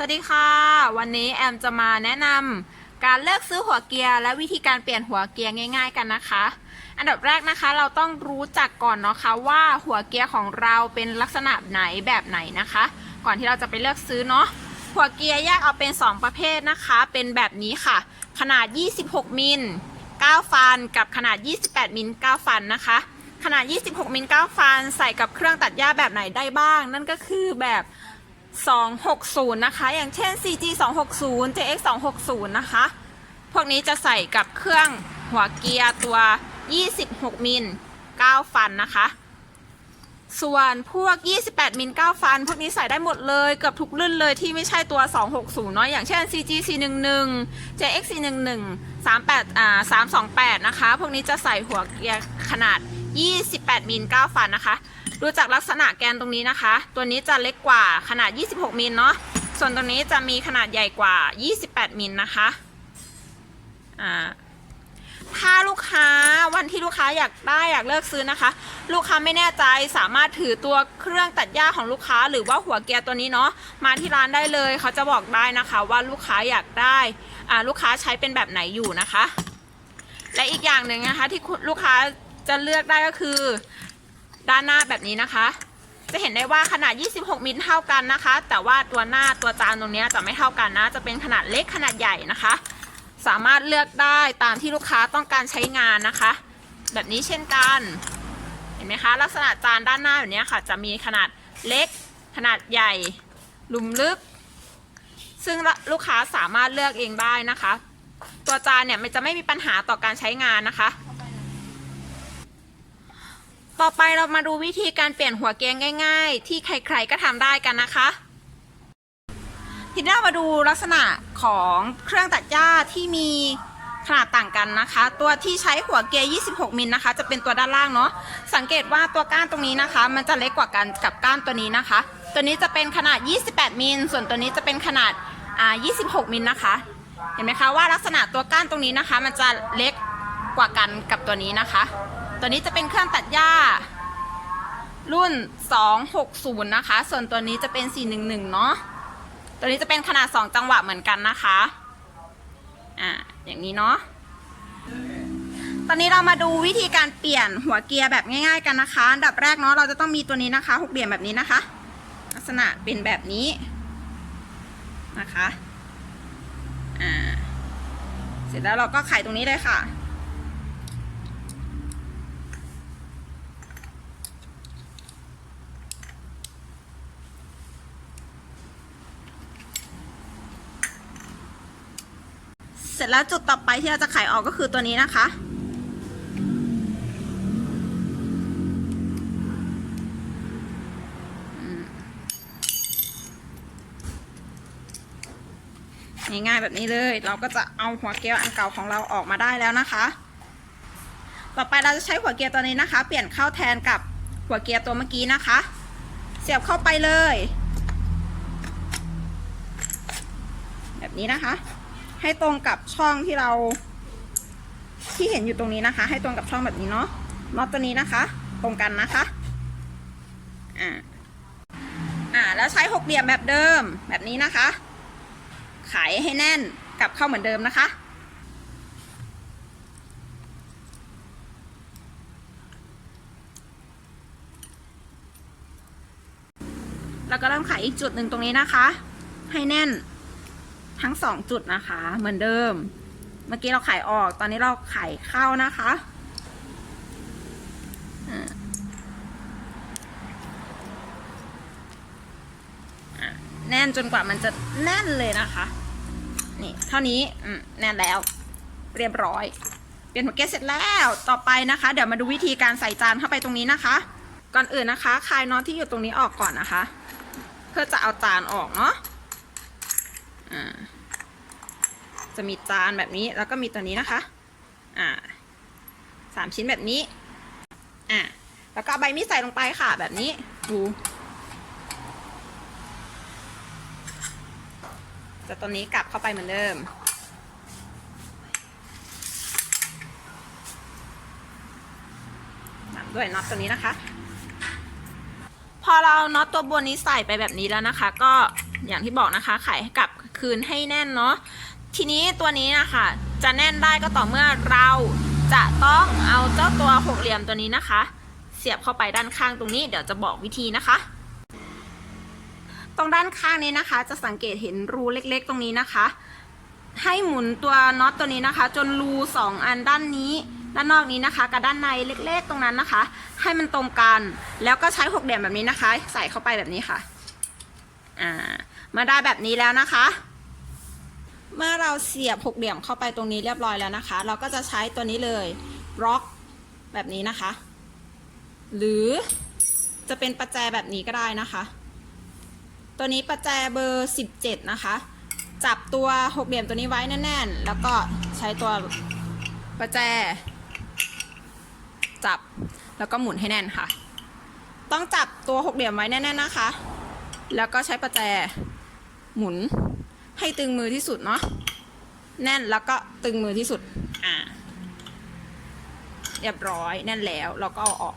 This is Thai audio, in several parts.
สวัสดีค่ะ วันนี้แอมจะมาแนะนำการเลือกซื้อหัวเกียร์และวิธีการเปลี่ยนหัวเกียร์ง่าย ๆ กันนะคะ อันดับแรกนะคะเราต้องรู้จักก่อนเนาะคะว่าหัวเกียร์ของเราเป็นลักษณะไหนแบบไหนนะคะ ก่อนที่เราจะไปเลือกซื้อเนาะหัวเกียร์แยกเอาเป็น 2 ประเภทนะคะ เป็นแบบนี้ค่ะ ขนาด 26 มิล 9 ฟัน กับขนาด 28 มิล 9 ฟันนะคะ ขนาด 26 มิล 9 ฟัน ใส่กับเครื่องตัดหญ้าแบบไหนได้บ้าง นั่นก็คือแบบ 260 นะคะ อย่างเช่น CG 260 JX 260 นะคะ พวกนี้จะใส่กับเครื่องหัวเกียร์ตัว 26 มิล 9 ฟันนะคะ ส่วนพวก 28 มิล 9 ฟัน พวกนี้ใส่ได้หมดเลยเกือบทุกรุ่นเลยที่ไม่ใช่ตัว 260 เนาะ อย่างเช่น CG 411 JX 411 38อ่า328 นะคะ พวกนี้จะใส่หัวเกียร์ขนาด 28 มิล 9 ฟันนะคะ ดูจากลักษณะแกนตรงนี้นะคะ ตัวนี้จะเล็กกว่าขนาด 26มิลเนาะส่วนตรงนี้จะมีขนาดใหญ่กว่า 28มิลนะคะอ่าถ้าลูกค้าวันที่ลูกค้าอยากได้อยากเลือกซื้อนะคะ ลูกค้าไม่แน่ใจสามารถถือตัวเครื่องตัดหญ้าของลูกค้า หรือว่าหัวเกียร์ตัวนี้เนาะมาที่ร้านได้เลย เขาจะบอกได้นะคะว่าลูกค้าอยากได้อ่าลูกค้าใช้เป็นแบบไหนอยู่นะคะ และอีกอย่างหนึ่งนะคะที่ลูกค้าจะเลือกได้ก็คือ ด้านหน้าแบบนี้นะคะ จะเห็นได้ว่าขนาด 26 มิลเท่ากันนะคะ แต่ว่าตัวหน้าตัวจานตรงนี้จะไม่เท่ากันนะ จะเป็นขนาดเล็กขนาดใหญ่นะคะ สามารถเลือกได้ตามที่ลูกค้าต้องการใช้งานนะคะ แบบนี้เช่นกัน เห็นไหมคะ ลักษณะจานด้านหน้าแบบนี้ค่ะ จะมีขนาดเล็ก ขนาดใหญ่หลุมลึก ซึ่งลูกค้าสามารถเลือกเองได้นะคะ ตัวจานเนี่ยมันจะไม่มีปัญหาต่อการใช้งานนะคะ ต่อไปเรามาดูวิธีการเปลี่ยนหัวเกียร์ง่าย ๆ ที่ใครๆก็ทำได้กันนะคะ ทีนี้เรามาดูลักษณะของเครื่องตัดหญ้าที่มีขนาดต่างกันนะคะ ตัวที่ใช้หัวเกียร์ 26 มิลนะคะ จะเป็นตัวด้านล่างเนาะ สังเกตว่าตัวก้านตรงนี้นะคะ มันจะเล็กกว่ากันกับก้านตัวนี้นะคะ ตัวนี้จะเป็นขนาด 28 มิล ส่วนตัวนี้จะเป็นขนาดอ่า26 มิลนะคะ เห็นไหมคะว่าลักษณะตัวก้านตรงนี้นะคะ มันจะเล็กกว่ากันกับตัวนี้นะคะ ตัวนี้จะเป็นเครื่องตัดหญ้า รุ่น 260 นะคะ ส่วนตัวนี้จะเป็น 411 เนาะ ตัวนี้จะเป็นขนาด 2 จังหวะเหมือนกันนะคะ อ่า อย่างนี้เนาะ ตอนนี้เรามาดูวิธีการเปลี่ยนหัวเกียร์แบบง่ายๆกันนะคะ อันดับแรกเนาะเราจะต้องมีตัวนี้นะคะหกเหลี่ยมแบบนี้นะคะ ลักษณะเป็นแบบนี้นะคะ อ่า เสร็จแล้วเราก็ไขตรงนี้เลยค่ะ เสร็จแล้วจุดต่อไปที่เราจะไขออกก็คือตัวนี้นะคะ ง่ายๆแบบนี้เลย เราก็จะเอาหัวเกียร์อันเก่าของเราออกมาได้แล้วนะคะ ต่อไปเราจะใช้หัวเกียร์ตัวนี้นะคะ เปลี่ยนเข้าแทนกับหัวเกียร์ตัวเมื่อกี้นะคะ เสียบเข้าไปเลย แบบนี้นะคะ ให้ตรงกับช่องที่เรา ที่เห็นอยู่ตรงนี้นะคะ ให้ตรงกับช่องแบบนี้เนาะน็อตตัวนี้นะคะ ตรงกันนะคะอ่าอ่าแล้วใช้หกเหลี่ยมแบบเดิมแบบนี้นะคะ ไขให้แน่นกลับเข้าเหมือนเดิมนะคะแล้วก็เริ่มไขอีกจุดหนึ่งตรงนี้นะคะ ให้แน่น ทั้งสองจุดนะคะ เหมือนเดิม เมื่อกี้เราไขออก ตอนนี้เราไขเข้านะคะแน่นจนกว่ามันจะแน่นเลยนะคะ นี่เท่านี้แน่นแล้ว เรียบร้อย เปลี่ยนหัวเกสเสร็จแล้วต่อไปนะคะ เดี๋ยวมาดูวิธีการใส่จานเข้าไปตรงนี้นะคะ ก่อนอื่นนะคะคลายน็อตที่อยู่ตรงนี้ออกก่อนนะคะ เพื่อจะเอาจานออกเนาะอ่า จะมีจานแบบนี้แล้วก็มีตัวนี้นะคะ อ่าสามชิ้นแบบนี้ อ่าแล้วก็ใบมีดใส่ลงไปค่ะแบบนี้ ดู จะตัวนี้กลับเข้าไปเหมือนเดิม ด้วยน็อตตัวนี้นะคะ พอเราเอาน็อตตัวบนนี้ใส่ไปแบบนี้แล้วนะคะ ก็อย่างที่บอกนะคะไขกลับคืนให้แน่นเนาะ ทีนี้ตัวนี้นะคะจะแน่นได้ก็ต่อเมื่อเราจะต้องเอาเจ้าตัวหกเหลี่ยมตัวนี้นะคะ เสียบเข้าไปด้านข้างตรงนี้ เดี๋ยวจะบอกวิธีนะคะ ตรงด้านข้างนี้นะคะ จะสังเกตเห็นรูเล็กๆ ตรงนี้นะคะ ให้หมุนตัวน็อตตัวนี้นะคะ จนรูสองอันด้านนี้ ด้านนอกนี้นะคะ กับด้านในเล็กๆ ตรงนั้นนะคะ ให้มันตรงกัน แล้วก็ใช้หกเหลี่ยมแบบนี้นะคะ ใส่เข้าไปแบบนี้ค่ะอ่ามาได้แบบนี้แล้วนะคะ เมื่อเราเสียบหกเหลี่ยมเข้าไปตรงนี้เรียบร้อยแล้วนะคะ เราก็จะใช้ตัวนี้เลยบล็อกแบบนี้นะคะ หรือจะเป็นประแจแบบนี้ก็ได้นะคะ ตัวนี้ประแจเบอร์ 17 นะคะ จับตัวหกเหลี่ยมตัวนี้ไว้แน่น ๆ แล้วก็ใช้ตัวประแจ จับแล้วก็หมุนให้แน่นค่ะ ต้องจับตัวหกเหลี่ยมไว้แน่นๆนะคะ แล้วก็ใช้ประแจหมุน ให้ตึงมือที่สุดเนาะแน่นแล้วก็ตึงมือที่สุด อ่า เรียบร้อยแน่นแล้วเราก็เอาออก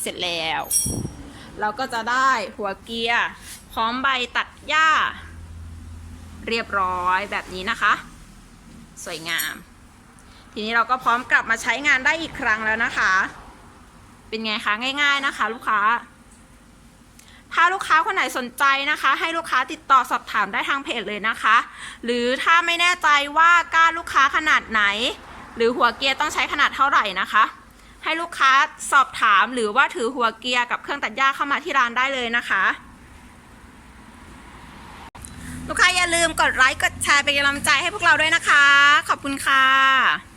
เสร็จแล้ว เราก็จะได้หัวเกียร์พร้อมใบตัดหญ้า เรียบร้อยแบบนี้นะคะ สวยงาม ทีนี้เราก็พร้อมกลับมาใช้งานได้อีกครั้งแล้วนะคะ เป็นไงคะง่าย ๆนะคะ ลูกค้า ถ้าลูกค้าคนไหนสนใจนะคะ ให้ลูกค้าติดต่อสอบถามได้ทางเพจเลยนะคะ หรือถ้าไม่แน่ใจว่าก้านลูกค้าขนาดไหน หรือหัวเกียร์ต้องใช้ขนาดเท่าไหร่นะคะ ให้ลูกค้าสอบถามหรือว่าถือหัวเกียร์กับเครื่องตัดหญ้าเข้ามาที่ร้านได้เลยนะคะ ลูกค้าอย่าลืมกดไลค์กดแชร์เป็นกำลังใจให้พวกเราด้วยนะคะ ขอบคุณค่ะ